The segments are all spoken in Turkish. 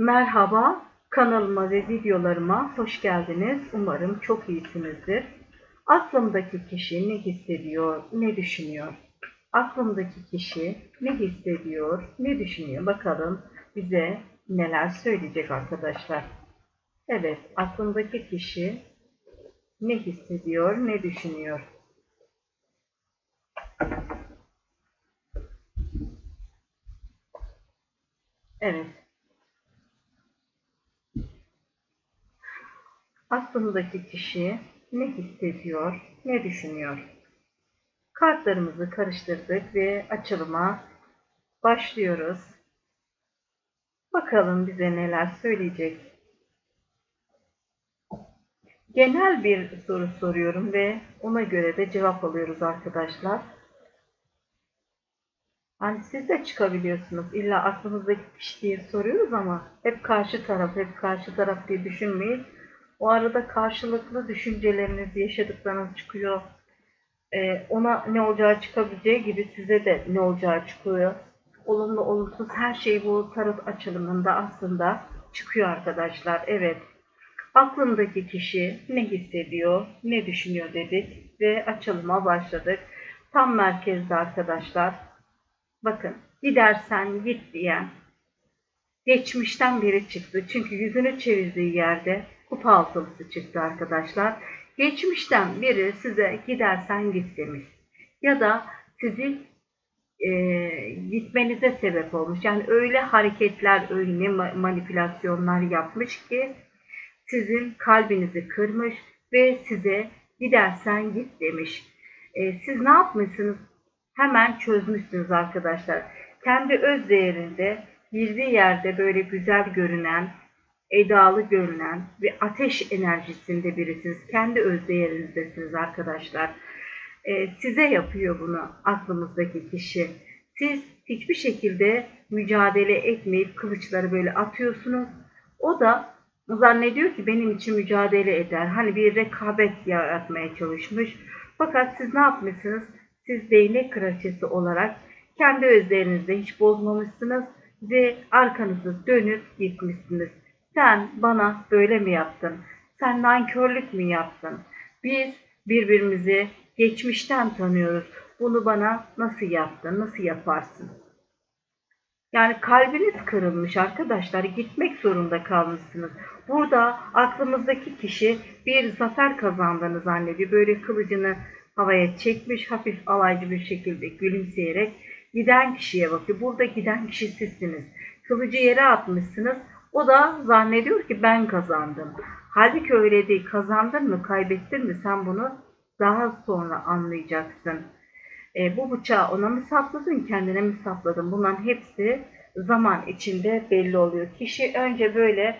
Merhaba, kanalıma ve videolarıma hoş geldiniz. Umarım çok iyisinizdir. Aklımdaki kişi ne hissediyor, ne düşünüyor? Aklımdaki kişi ne hissediyor, ne düşünüyor? Bakalım bize neler söyleyecek arkadaşlar. Evet, aklımdaki kişi ne hissediyor, ne düşünüyor? Evet. Aklımdaki kişi ne hissediyor, ne düşünüyor? Kartlarımızı karıştırdık ve açılıma başlıyoruz. Bakalım bize neler söyleyecek. Genel bir soru soruyorum ve ona göre de cevap alıyoruz arkadaşlar. Hani siz de çıkabiliyorsunuz. İlla aklınızdaki kişi diye soruyoruz ama hep karşı taraf, hep karşı taraf diye düşünmeyin. O arada karşılıklı düşünceleriniz, yaşadıklarınız çıkıyor. Ee, ona ne olacağı çıkabileceği gibi size de ne olacağı çıkıyor. Olumlu olumsuz her şey bu tarot açılımında aslında çıkıyor arkadaşlar. Evet. Aklındaki kişi ne hissediyor, ne düşünüyor dedik ve açılıma başladık. Tam merkezde arkadaşlar. Bakın gidersen git diyen geçmişten biri çıktı. Çünkü yüzünü çevirdiği yerde kupa altılısı çıktı arkadaşlar. Geçmişten biri size gidersen git demiş. Ya da sizi e, gitmenize sebep olmuş. Yani öyle hareketler, öyle manipülasyonlar yapmış ki sizin kalbinizi kırmış ve size gidersen git demiş. E, siz ne yapmışsınız? Hemen çözmüşsünüz arkadaşlar. Kendi öz değerinde girdiği yerde böyle güzel görünen, edalı görünen ve ateş enerjisinde birisiniz. Kendi öz değerinizdesiniz arkadaşlar. Ee, size yapıyor bunu aklımızdaki kişi. Siz hiçbir şekilde mücadele etmeyip kılıçları böyle atıyorsunuz. O da zannediyor ki benim için mücadele eder. Hani bir rekabet yaratmaya çalışmış. Fakat siz ne yapmışsınız? Siz değnek kraliçesi olarak kendi özlerinizde hiç bozmamışsınız ve arkanızı dönüp gitmişsiniz. Sen bana böyle mi yaptın? Sen nankörlük mü yaptın? Biz birbirimizi geçmişten tanıyoruz. Bunu bana nasıl yaptın? Nasıl yaparsın? Yani kalbiniz kırılmış arkadaşlar. Gitmek zorunda kalmışsınız. Burada aklımızdaki kişi bir zafer kazandığını zannediyor. Böyle kılıcını havaya çekmiş hafif alaycı bir şekilde gülümseyerek giden kişiye bakıyor. Burada giden kişi sizsiniz. Kılıcı yere atmışsınız. O da zannediyor ki ben kazandım. Halbuki öyle değil. Kazandın mı, kaybettin mi sen bunu daha sonra anlayacaksın. E, bu bıçağı ona mı sapladın, kendine mi sapladın? Bunların hepsi zaman içinde belli oluyor. Kişi önce böyle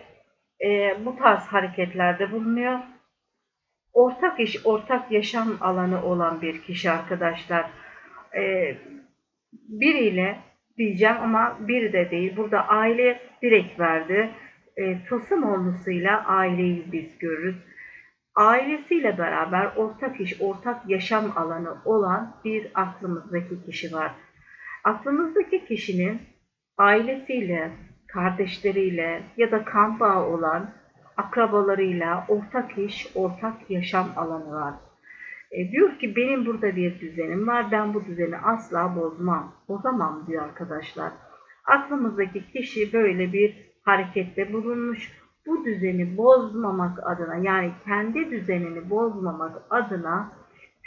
e, bu tarz hareketlerde bulunuyor. Ortak iş, ortak yaşam alanı olan bir kişi arkadaşlar. E, biriyle diyeceğim ama biri de değil. Burada aile direkt verdi. E, Tosun olmasıyla aileyi biz görürüz. Ailesiyle beraber ortak iş, ortak yaşam alanı olan bir aklımızdaki kişi var. Aklımızdaki kişinin ailesiyle, kardeşleriyle ya da kan bağı olan akrabalarıyla ortak iş, ortak yaşam alanı var. E, diyor ki benim burada bir düzenim var. Ben bu düzeni asla bozmam. Bozamam diyor arkadaşlar. Aklımızdaki kişi böyle bir harekette bulunmuş. Bu düzeni bozmamak adına yani kendi düzenini bozmamak adına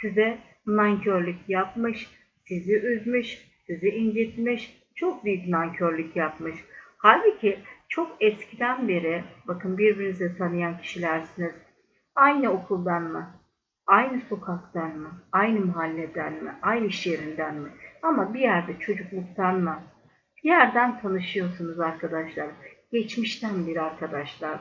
size nankörlük yapmış, sizi üzmüş, sizi incitmiş, çok büyük nankörlük yapmış. Halbuki çok eskiden beri bakın birbirinizi tanıyan kişilersiniz. Aynı okuldan mı? Aynı sokaktan mı? Aynı mahalleden mi? Aynı iş yerinden mi? Ama bir yerde çocukluktan mı? Bir yerden tanışıyorsunuz arkadaşlar. Geçmişten bir arkadaşlar.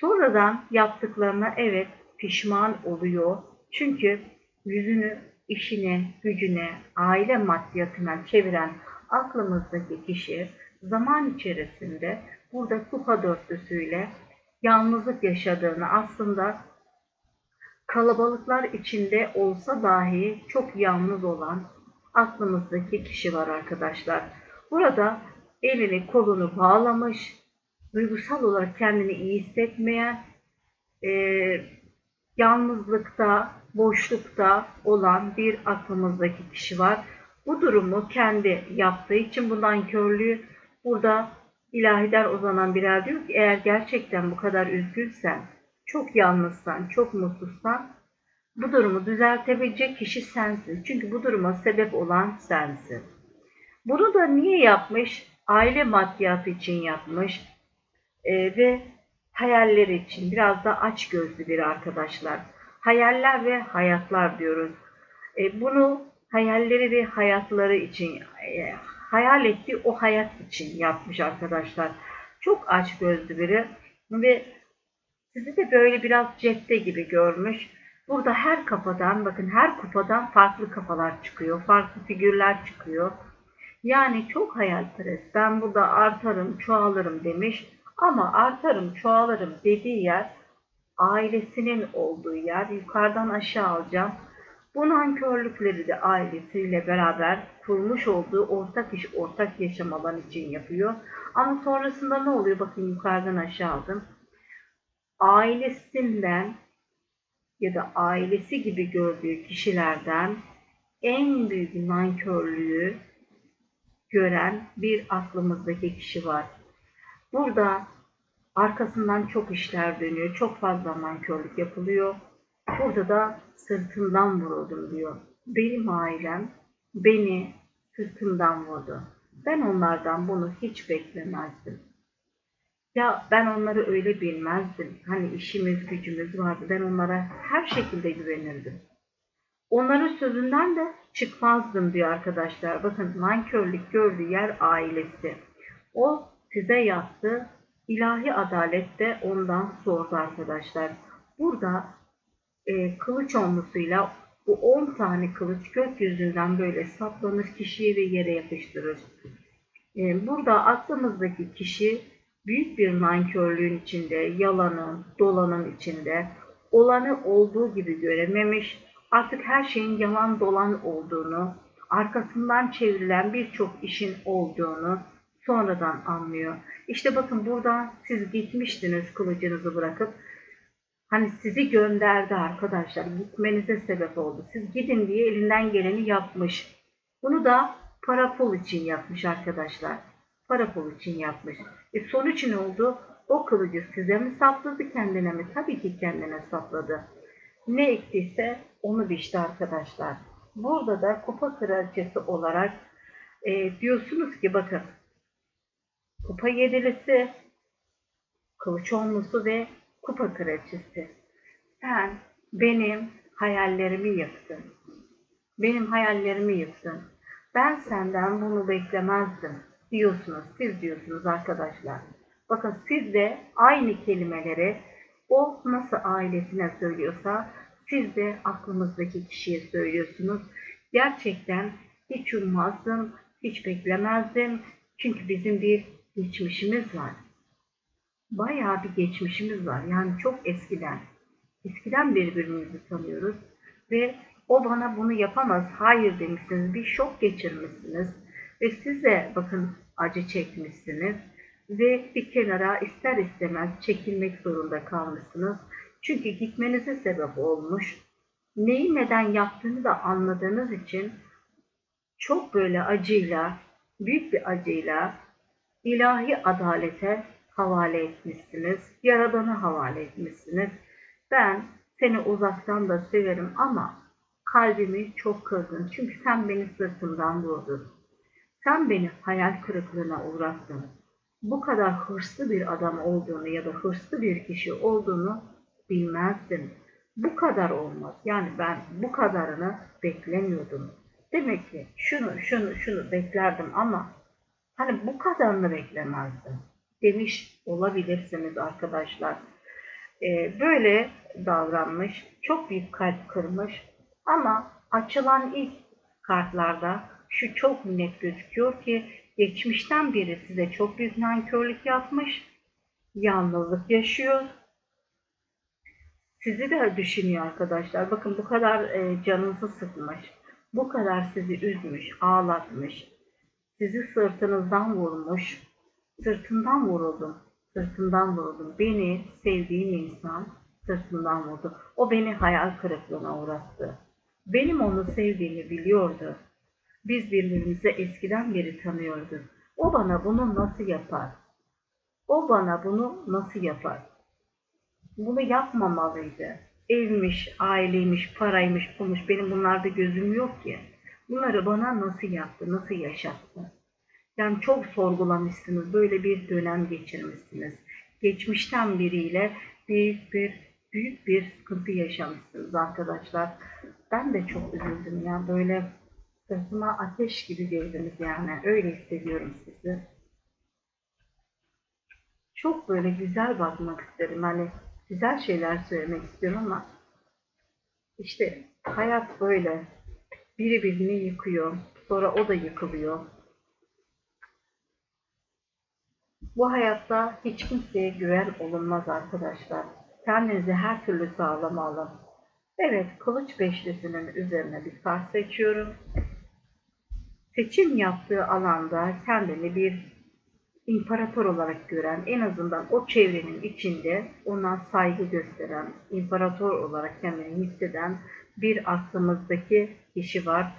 Sonradan yaptıklarına evet pişman oluyor. Çünkü yüzünü işine, gücüne, aile maddiyatına çeviren aklımızdaki kişi zaman içerisinde burada kupa dörtlüsüyle yalnızlık yaşadığını aslında kalabalıklar içinde olsa dahi çok yalnız olan aklımızdaki kişi var arkadaşlar. Burada elini kolunu bağlamış, duygusal olarak kendini iyi hissetmeyen, e, yalnızlıkta, boşlukta olan bir aklımızdaki kişi var. Bu durumu kendi yaptığı için bundan körlüğü burada ilahiden uzanan birer diyor ki eğer gerçekten bu kadar üzgünsen, çok yalnızsan, çok mutsuzsan bu durumu düzeltebilecek kişi sensin. Çünkü bu duruma sebep olan sensin. Bunu da niye yapmış? Aile maddiyatı için yapmış e, ve hayaller için biraz da aç gözlü bir arkadaşlar. Hayaller ve hayatlar diyoruz. E, bunu hayalleri ve hayatları için e, hayal ettiği o hayat için yapmış arkadaşlar. Çok aç gözlü biri ve sizi de böyle biraz cepte gibi görmüş. Burada her kafadan bakın her kupadan farklı kafalar çıkıyor. Farklı figürler çıkıyor. Yani çok hayalperest. Ben burada artarım, çoğalırım demiş. Ama artarım, çoğalırım dediği yer ailesinin olduğu yer. Yukarıdan aşağı alacağım. Bu nankörlükleri de ailesiyle beraber kurmuş olduğu ortak iş, ortak yaşam alanı için yapıyor. Ama sonrasında ne oluyor? Bakın yukarıdan aşağı aldım. Ailesinden ya da ailesi gibi gördüğü kişilerden en büyük nankörlüğü gören bir aklımızdaki kişi var. Burada arkasından çok işler dönüyor. Çok fazla nankörlük yapılıyor. Burada da sırtından vuruldum diyor. Benim ailem beni sırtından vurdu. Ben onlardan bunu hiç beklemezdim. Ya ben onları öyle bilmezdim. Hani işimiz gücümüz vardı. Ben onlara her şekilde güvenirdim. Onların sözünden de çıkmazdım diyor arkadaşlar. Bakın nankörlük gördüğü yer ailesi. O size yaptı. İlahi adalet de ondan sordu arkadaşlar. Burada e, kılıç olmasıyla bu 10 tane kılıç gökyüzünden böyle saplanır kişiyi ve yere yapıştırır. E, burada aklımızdaki kişi büyük bir nankörlüğün içinde, yalanın, dolanın içinde, olanı olduğu gibi görememiş, artık her şeyin yalan dolan olduğunu, arkasından çevrilen birçok işin olduğunu sonradan anlıyor. İşte bakın burada siz gitmiştiniz kılıcınızı bırakıp, hani sizi gönderdi arkadaşlar, gitmenize sebep oldu. Siz gidin diye elinden geleni yapmış. Bunu da para pul için yapmış arkadaşlar. Para pul için yapmış. E sonuç ne oldu? O kılıcı size mi sapladı kendine mi? Tabii ki kendine sapladı. Ne ektiyse onu biçti arkadaşlar. Burada da kupa kraliçesi olarak e, diyorsunuz ki bakın kupa yedilisi, kılıç olmusu ve kupa kraliçesi. Sen benim hayallerimi yıktın. Benim hayallerimi yıktın. Ben senden bunu beklemezdim diyorsunuz. Siz diyorsunuz arkadaşlar. Bakın siz de aynı kelimeleri o nasıl ailesine söylüyorsa siz de aklınızdaki kişiye söylüyorsunuz. Gerçekten hiç ummazdım, hiç beklemezdim. Çünkü bizim bir geçmişimiz var. Bayağı bir geçmişimiz var. Yani çok eskiden. Eskiden birbirimizi tanıyoruz. Ve o bana bunu yapamaz, hayır demişsiniz, bir şok geçirmişsiniz. Ve siz de bakın acı çekmişsiniz ve bir kenara ister istemez çekilmek zorunda kalmışsınız. Çünkü gitmenize sebep olmuş. Neyi neden yaptığını da anladığınız için çok böyle acıyla, büyük bir acıyla ilahi adalete havale etmişsiniz. Yaradan'a havale etmişsiniz. Ben seni uzaktan da severim ama kalbimi çok kırdın. Çünkü sen beni sırtımdan vurdun. Sen beni hayal kırıklığına uğrattın. Bu kadar hırslı bir adam olduğunu ya da hırslı bir kişi olduğunu bilmezdim. Bu kadar olmaz. Yani ben bu kadarını beklemiyordum. Demek ki şunu şunu şunu beklerdim ama hani bu kadarını beklemezdim demiş olabilirsiniz arkadaşlar. Ee, böyle davranmış, çok büyük kalp kırmış ama açılan ilk kartlarda şu çok net gözüküyor ki geçmişten beri size çok büyük nankörlük yapmış, yalnızlık yaşıyor. Sizi de düşünüyor arkadaşlar. Bakın bu kadar e, canınızı sıkmış, bu kadar sizi üzmüş, ağlatmış, sizi sırtınızdan vurmuş, sırtından vuruldum. sırtımdan vurdu. Beni sevdiğim insan sırtımdan vurdu. O beni hayal kırıklığına uğrattı. Benim onu sevdiğimi biliyordu. Biz birbirimizi eskiden beri tanıyorduk. O bana bunu nasıl yapar? O bana bunu nasıl yapar? Bunu yapmamalıydı. Evmiş, aileymiş, paraymış, pulmuş. Benim bunlarda gözüm yok ki. Bunları bana nasıl yaptı, nasıl yaşattı? Yani çok sorgulamışsınız, böyle bir dönem geçirmişsiniz. Geçmişten biriyle büyük bir büyük bir sıkıntı yaşamışsınız arkadaşlar. Ben de çok üzüldüm ya böyle sırtıma ateş gibi girdiniz yani. Öyle hissediyorum sizi. Çok böyle güzel bakmak isterim. Hani güzel şeyler söylemek istiyorum ama işte hayat böyle. Biri birini yıkıyor. Sonra o da yıkılıyor. Bu hayatta hiç kimseye güven olunmaz arkadaşlar. Kendinizi her türlü sağlama alın. Evet, kılıç beşlisinin üzerine bir kart seçiyorum. Seçim yaptığı alanda kendini bir imparator olarak gören, en azından o çevrenin içinde ona saygı gösteren, imparator olarak kendini hisseden bir aklımızdaki kişi var.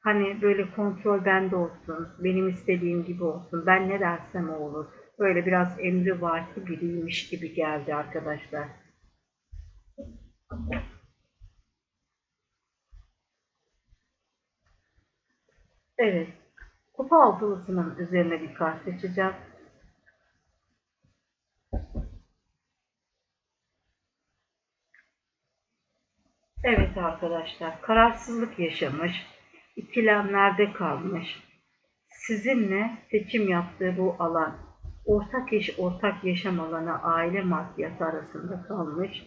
Hani böyle kontrol bende olsun, benim istediğim gibi olsun, ben ne dersem o olur. Böyle biraz emri vaki biriymiş gibi geldi arkadaşlar. Evet. Kupa altılısının üzerine bir kart seçeceğim. Evet arkadaşlar, kararsızlık yaşamış, ikilemlerde kalmış. Sizinle seçim yaptığı bu alan, ortak iş, ortak yaşam alanı, aile maddiyatı arasında kalmış.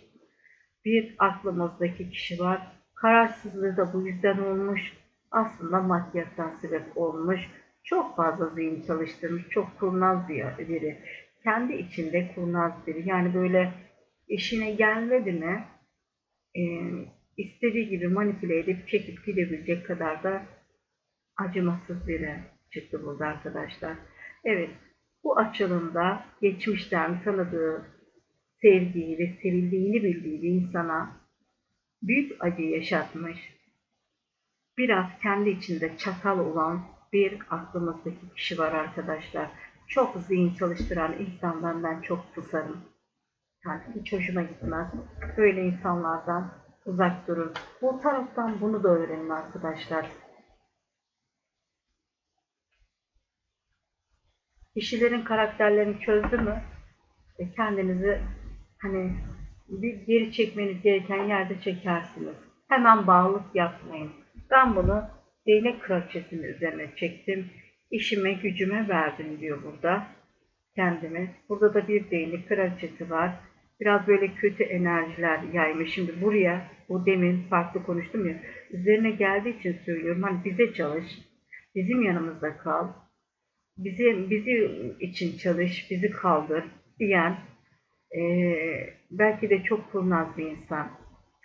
Bir aklımızdaki kişi var. Kararsızlığı da bu yüzden olmuş. Aslında maddiyattan sebep olmuş. Çok fazla zihin çalıştırmış. Çok kurnaz bir biri. Kendi içinde kurnaz biri. Yani böyle işine gelmedi mi e, istediği gibi manipüle edip çekip gidebilecek kadar da acımasız biri çıktı burada arkadaşlar. Evet bu açılımda geçmişten tanıdığı sevdiği ve sevildiğini bildiği bir insana büyük acı yaşatmış, biraz kendi içinde çatal olan bir aklımızdaki kişi var arkadaşlar. Çok zihin çalıştıran insandan ben çok kısarım. Yani hiç hoşuma gitmez. Böyle insanlardan uzak durun. Bu taraftan bunu da öğrenin arkadaşlar. Kişilerin karakterlerini çözdü mü e, kendinizi hani bir geri çekmeniz gereken yerde çekersiniz. Hemen bağlılık yapmayın. Ben bunu değnek kraliçesinin üzerine çektim. İşime gücüme verdim diyor burada kendimi. Burada da bir değnek kraliçesi var. Biraz böyle kötü enerjiler yaymış. Şimdi buraya bu demin farklı konuştum ya. Üzerine geldiği için söylüyorum. Hani bize çalış. Bizim yanımızda kal. Bizi, bizi için çalış. Bizi kaldır diyen e, belki de çok kurnaz bir insan.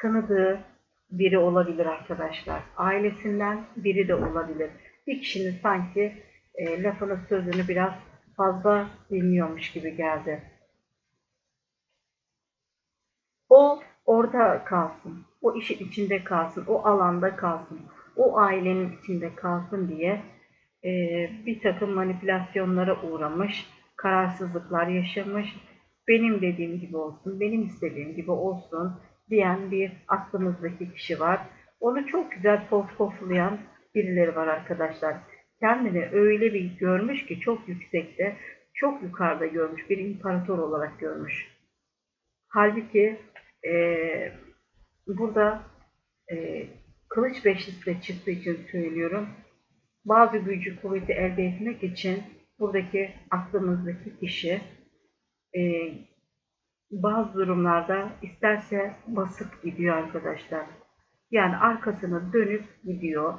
Tanıdığı biri olabilir arkadaşlar. Ailesinden biri de olabilir. Bir kişinin sanki e, lafını sözünü biraz fazla dinliyormuş gibi geldi. O orada kalsın. O işin içinde kalsın. O alanda kalsın. O ailenin içinde kalsın diye e, bir takım manipülasyonlara uğramış. Kararsızlıklar yaşamış. Benim dediğim gibi olsun, benim istediğim gibi olsun diyen bir aklımızdaki kişi var. Onu çok güzel pohpohlayan birileri var arkadaşlar. Kendini öyle bir görmüş ki çok yüksekte, çok yukarıda görmüş, bir imparator olarak görmüş. Halbuki e, burada e, kılıç beşlisi de çıktığı için söylüyorum. Bazı gücü kuvveti elde etmek için buradaki aklımızdaki kişi e, bazı durumlarda isterse basıp gidiyor arkadaşlar. Yani arkasını dönüp gidiyor.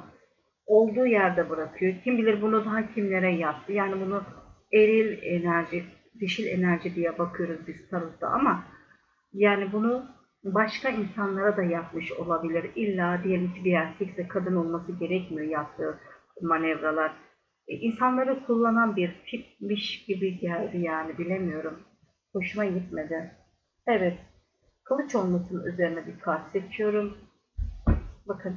Olduğu yerde bırakıyor. Kim bilir bunu daha kimlere yaptı. Yani bunu eril enerji, dişil enerji diye bakıyoruz biz tarotta ama yani bunu başka insanlara da yapmış olabilir. İlla diyelim ki bir erkekse kadın olması gerekmiyor yaptığı manevralar. E, insanları kullanan bir tipmiş gibi geldi yani bilemiyorum. Hoşuma gitmedi. Evet. Kılıç olmasının üzerine bir kart seçiyorum. Bakın.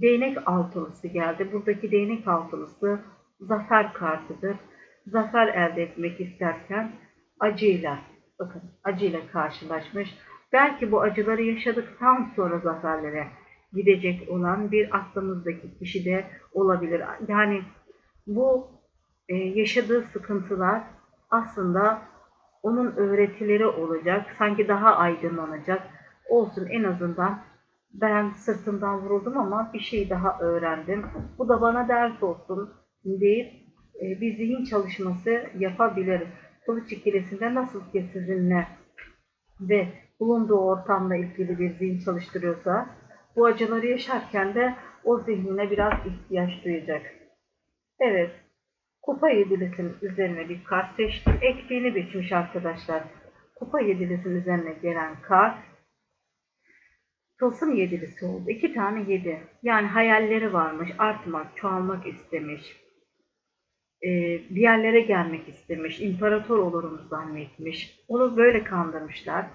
Değnek altılısı geldi. Buradaki değnek altılısı zafer kartıdır. Zafer elde etmek isterken acıyla, bakın acıyla karşılaşmış. Belki bu acıları yaşadıktan sonra zaferlere gidecek olan bir aklımızdaki kişi de olabilir. Yani bu e, yaşadığı sıkıntılar aslında onun öğretileri olacak. Sanki daha aydınlanacak. Olsun en azından ben sırtımdan vuruldum ama bir şey daha öğrendim. Bu da bana ders olsun deyip e, bir zihin çalışması yapabilir. Kılıç ikilisinde nasıl ki sizinle ve bulunduğu ortamla ilgili bir zihin çalıştırıyorsa bu acıları yaşarken de o zihnine biraz ihtiyaç duyacak. Evet, kupa yedilisinin üzerine bir kart seçtim. Ektiğini biçmiş arkadaşlar. Kupa yedilisinin üzerine gelen kart Tılsım yedilisi oldu. İki tane yedi. Yani hayalleri varmış. Artmak, çoğalmak istemiş. Ee, bir yerlere gelmek istemiş. İmparator olurum zannetmiş. Onu böyle kandırmışlar.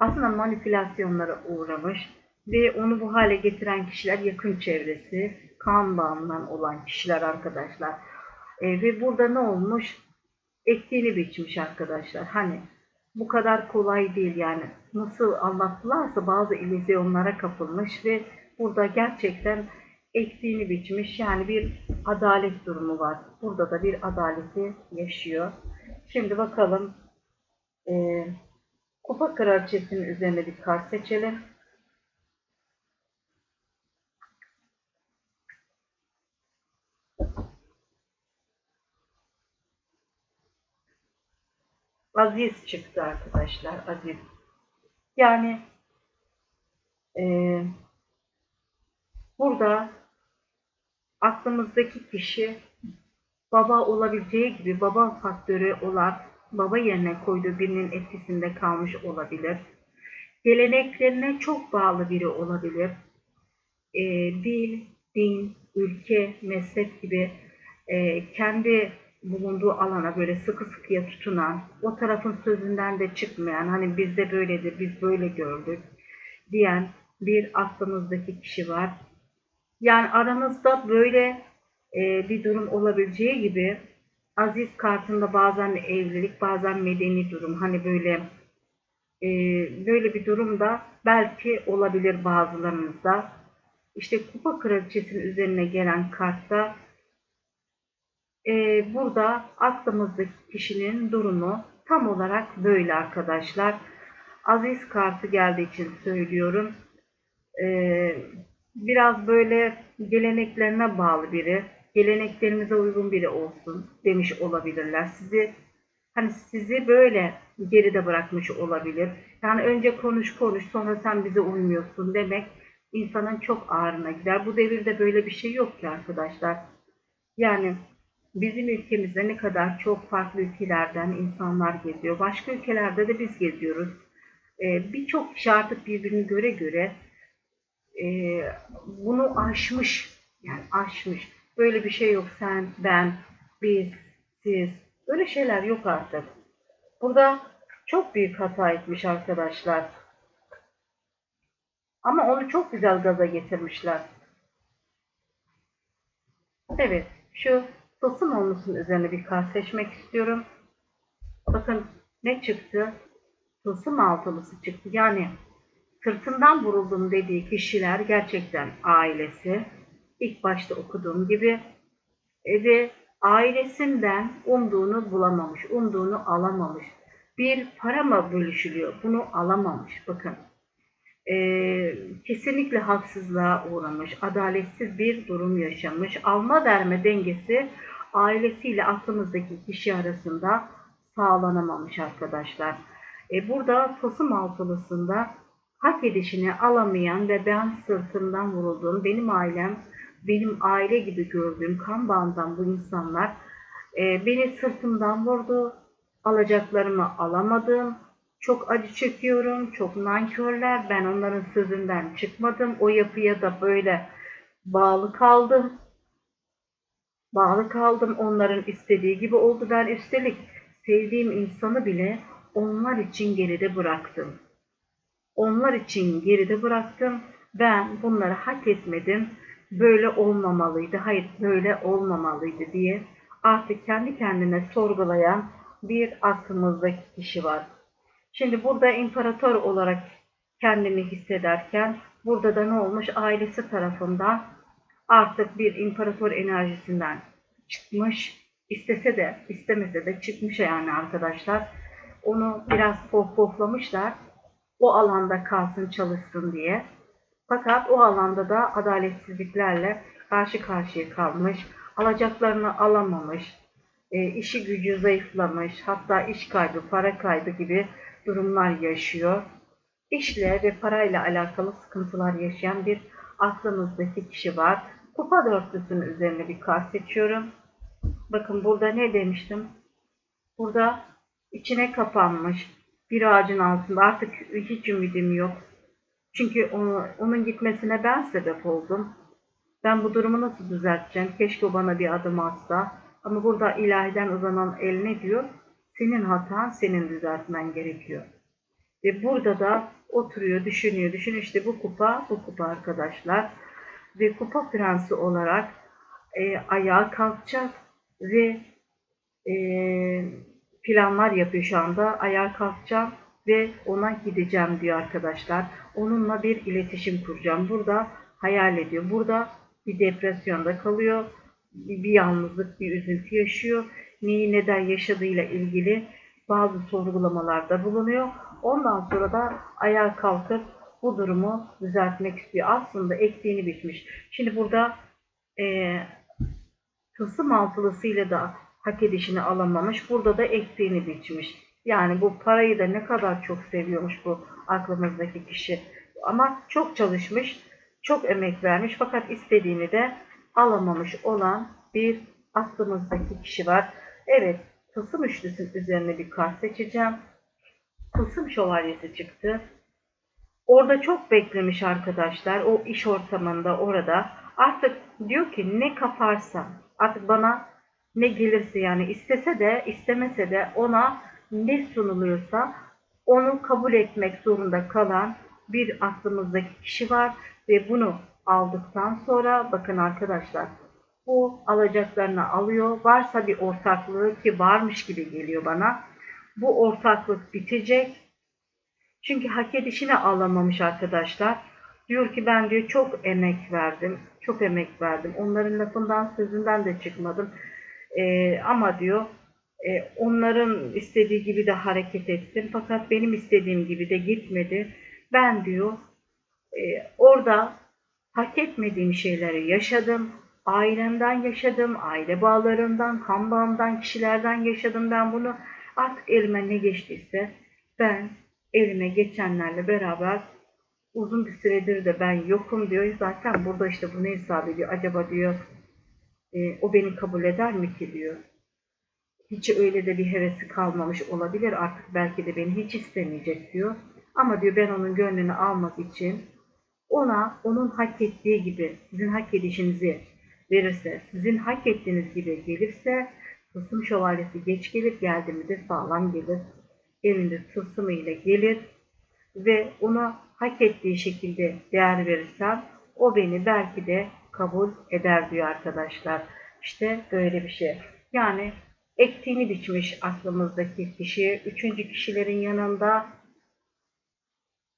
Aslında manipülasyonlara uğramış. Ve onu bu hale getiren kişiler yakın çevresi. Kan bağımından olan kişiler arkadaşlar. Ee, ve burada ne olmuş? Ektiğini biçmiş arkadaşlar. Hani bu kadar kolay değil yani. Nasıl anlattılarsa bazı illüzyonlara kapılmış ve burada gerçekten ektiğini biçmiş. Yani bir adalet durumu var. Burada da bir adaleti yaşıyor. Şimdi bakalım e, kupa kraliçesinin üzerine bir kart seçelim. Aziz çıktı arkadaşlar. Aziz. Yani e, burada aklımızdaki kişi baba olabileceği gibi baba faktörü olan baba yerine koyduğu birinin etkisinde kalmış olabilir. Geleneklerine çok bağlı biri olabilir. E, dil, din, ülke, meslek gibi e, kendi bulunduğu alana böyle sıkı sıkıya tutunan, o tarafın sözünden de çıkmayan, hani bizde böyledir, biz böyle gördük diyen bir aklımızdaki kişi var. Yani aranızda böyle e, bir durum olabileceği gibi Aziz kartında bazen evlilik, bazen medeni durum. Hani böyle e, böyle bir durum da belki olabilir bazılarınızda. İşte kupa kraliçesinin üzerine gelen kartta e, burada aklımızdaki kişinin durumu tam olarak böyle arkadaşlar. Aziz kartı geldiği için söylüyorum. E, biraz böyle geleneklerine bağlı biri, geleneklerimize uygun biri olsun demiş olabilirler. Sizi hani sizi böyle geride bırakmış olabilir. Yani önce konuş konuş sonra sen bize uymuyorsun demek insanın çok ağrına gider. Bu devirde böyle bir şey yok ki arkadaşlar. Yani bizim ülkemizde ne kadar çok farklı ülkelerden insanlar geziyor. Başka ülkelerde de biz geziyoruz. Ee, Birçok kişi artık birbirini göre göre e, bunu aşmış. Yani aşmış. Böyle bir şey yok sen, ben, biz, siz. Böyle şeyler yok artık. Burada çok büyük hata etmiş arkadaşlar. Ama onu çok güzel gaza getirmişler. Evet, şu tılsım olmasının üzerine bir kart seçmek istiyorum. Bakın ne çıktı? Tılsım altılısı çıktı. Yani sırtından vuruldum dediği kişiler gerçekten ailesi. İlk başta okuduğum gibi ve ailesinden umduğunu bulamamış, umduğunu alamamış. Bir para mı bölüşülüyor? Bunu alamamış. Bakın e, kesinlikle haksızlığa uğramış, adaletsiz bir durum yaşamış. Alma verme dengesi ailesiyle aklımızdaki kişi arasında sağlanamamış arkadaşlar. E, burada Tasım altılısında hak edişini alamayan ve ben sırtımdan vurulduğum, benim ailem, benim aile gibi gördüğüm kan bağından bu insanlar e, beni sırtımdan vurdu, alacaklarımı alamadım, çok acı çekiyorum, çok nankörler, ben onların sözünden çıkmadım, o yapıya da böyle bağlı kaldım. Bağlı kaldım, onların istediği gibi oldu. Ben üstelik sevdiğim insanı bile onlar için geride bıraktım. Onlar için geride bıraktım. Ben bunları hak etmedim. Böyle olmamalıydı. Hayır böyle olmamalıydı diye artık kendi kendine sorgulayan bir aklımızdaki kişi var. Şimdi burada imparator olarak kendini hissederken burada da ne olmuş? Ailesi tarafından artık bir imparator enerjisinden çıkmış. İstese de istemese de çıkmış yani arkadaşlar. Onu biraz pohpohlamışlar. O alanda kalsın çalışsın diye. Fakat o alanda da adaletsizliklerle karşı karşıya kalmış. Alacaklarını alamamış. E, işi gücü zayıflamış. Hatta iş kaybı, para kaybı gibi durumlar yaşıyor. İşle ve parayla alakalı sıkıntılar yaşayan bir aklınızdaki kişi var. Kupa dörtlüsünün üzerine bir kart seçiyorum. Bakın burada ne demiştim? Burada içine kapanmış bir ağacın altında artık hiç ümidim yok. Çünkü onu, onun gitmesine ben sebep oldum. Ben bu durumu nasıl düzelteceğim? Keşke bana bir adım atsa. Ama burada ilahiden uzanan el ne diyor? Senin hatan senin düzeltmen gerekiyor. Ve burada da oturuyor, düşünüyor. Düşün işte bu kupa, bu kupa arkadaşlar. Ve kupa prensi olarak e, ayağa kalkacak ve e, planlar yapıyor şu anda. Ayağa kalkacağım ve ona gideceğim diyor arkadaşlar. Onunla bir iletişim kuracağım. Burada hayal ediyor. Burada bir depresyonda kalıyor. Bir, bir yalnızlık, bir üzüntü yaşıyor. Neyi neden yaşadığıyla ilgili bazı sorgulamalarda bulunuyor. Ondan sonra da ayağa kalkıp bu durumu düzeltmek istiyor. Aslında ektiğini bitmiş. Şimdi burada e, tılsım altılısıyla da hak edişini alamamış. Burada da ektiğini biçmiş. Yani bu parayı da ne kadar çok seviyormuş bu aklımızdaki kişi. Ama çok çalışmış, çok emek vermiş fakat istediğini de alamamış olan bir aklımızdaki kişi var. Evet, tılsım üçlüsün üzerine bir kart seçeceğim. Tılsım şövalyesi çıktı. Orada çok beklemiş arkadaşlar. O iş ortamında orada. Artık diyor ki ne kaparsam artık bana ne gelirse yani istese de istemese de ona ne sunuluyorsa onu kabul etmek zorunda kalan bir aklımızdaki kişi var ve bunu aldıktan sonra bakın arkadaşlar bu alacaklarını alıyor. Varsa bir ortaklığı ki varmış gibi geliyor bana. Bu ortaklık bitecek. Çünkü hak edişini alamamış arkadaşlar. Diyor ki ben diyor çok emek verdim. Çok emek verdim. Onların lafından sözünden de çıkmadım. Ee, ama diyor e, onların istediği gibi de hareket ettim. Fakat benim istediğim gibi de gitmedi. Ben diyor e, orada hak etmediğim şeyleri yaşadım. Ailemden yaşadım, aile bağlarından, kan bağımdan, kişilerden yaşadım ben bunu. Artık elime ne geçtiyse ben elime geçenlerle beraber uzun bir süredir de ben yokum diyor. Zaten burada işte bunu hesap ediyor. Acaba diyor e, o beni kabul eder mi ki diyor. Hiç öyle de bir hevesi kalmamış olabilir. Artık belki de beni hiç istemeyecek diyor. Ama diyor ben onun gönlünü almak için ona onun hak ettiği gibi sizin hak edişinizi verirse, sizin hak ettiğiniz gibi gelirse tılsım şövalyesi geç gelir, geldi mi de sağlam gelir. Elinde tılsımı ile gelir ve ona hak ettiği şekilde değer verirsem o beni belki de kabul eder diyor arkadaşlar. İşte böyle bir şey. Yani ektiğini biçmiş aklımızdaki kişi, üçüncü kişilerin yanında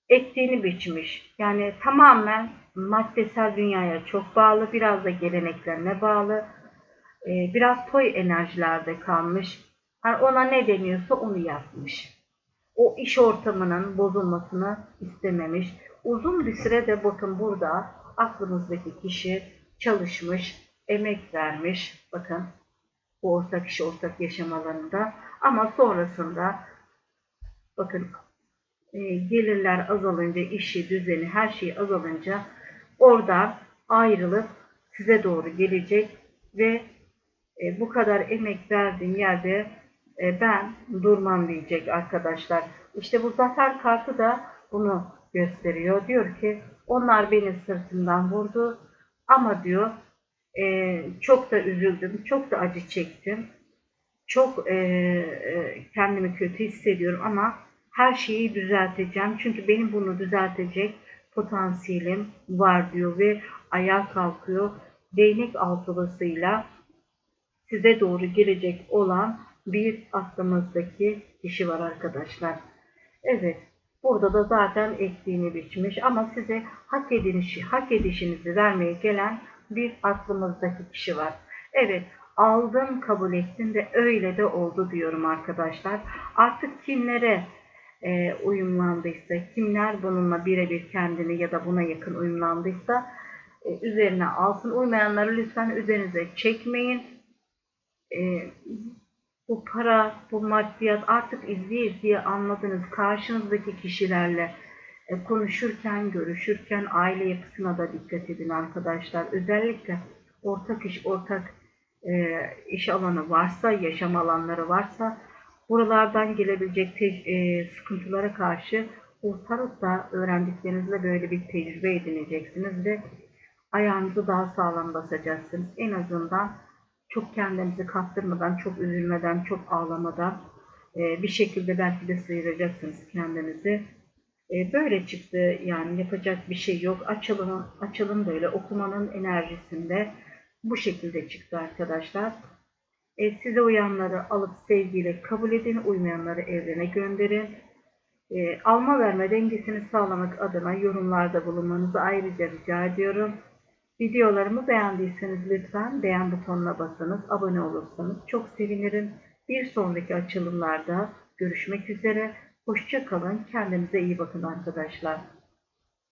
ektiğini biçmiş. Yani tamamen maddesel dünyaya çok bağlı, biraz da geleneklerine bağlı. Ee, biraz toy enerjilerde kalmış. Yani ona ne deniyorsa onu yapmış. O iş ortamının bozulmasını istememiş. Uzun bir süre de bakın burada aklımızdaki kişi çalışmış, emek vermiş. Bakın bu ortak iş, ortak yaşam alanında. Ama sonrasında bakın e, gelirler azalınca, işi, düzeni, her şey azalınca oradan ayrılıp size doğru gelecek ve e, bu kadar emek verdiğim yerde e, ben durmam diyecek arkadaşlar. İşte bu zafer kartı da bunu gösteriyor. Diyor ki onlar beni sırtımdan vurdu ama diyor e, çok da üzüldüm, çok da acı çektim. çok e, e, kendimi kötü hissediyorum ama her şeyi düzelteceğim. Çünkü benim bunu düzeltecek potansiyelim var diyor ve ayağa kalkıyor. Değnek altılısıyla size doğru gelecek olan bir aklımızdaki kişi var arkadaşlar. Evet. Burada da zaten ektiğini biçmiş ama size hak edilişi, hak edişinizi vermeye gelen bir aklımızdaki kişi var. Evet, aldım, kabul ettim ve öyle de oldu diyorum arkadaşlar. Artık kimlere e, uyumlandıysa, kimler bununla birebir kendini ya da buna yakın uyumlandıysa e, üzerine alsın. Uymayanları lütfen üzerinize çekmeyin. E, bu para, bu maddiyat artık izleye izleye anladınız. Karşınızdaki kişilerle e, konuşurken, görüşürken aile yapısına da dikkat edin arkadaşlar. Özellikle ortak iş, ortak e, iş alanı varsa, yaşam alanları varsa buralardan gelebilecek e, sıkıntılara karşı tarotla öğrendiklerinizle böyle bir tecrübe edineceksiniz ve ayağınızı daha sağlam basacaksınız. En azından çok kendinizi kaptırmadan, çok üzülmeden, çok ağlamadan e, bir şekilde belki de sıyıracaksınız kendinizi. E, böyle çıktı yani yapacak bir şey yok. Açalım, açalım böyle okumanın enerjisinde bu şekilde çıktı arkadaşlar. Size uyanları alıp sevgiyle kabul edin, uymayanları evrene gönderin. E, alma verme dengesini sağlamak adına yorumlarda bulunmanızı ayrıca rica ediyorum. Videolarımı beğendiyseniz lütfen beğen butonuna basınız, abone olursanız çok sevinirim. Bir sonraki açılımlarda görüşmek üzere. Hoşça kalın, kendinize iyi bakın arkadaşlar.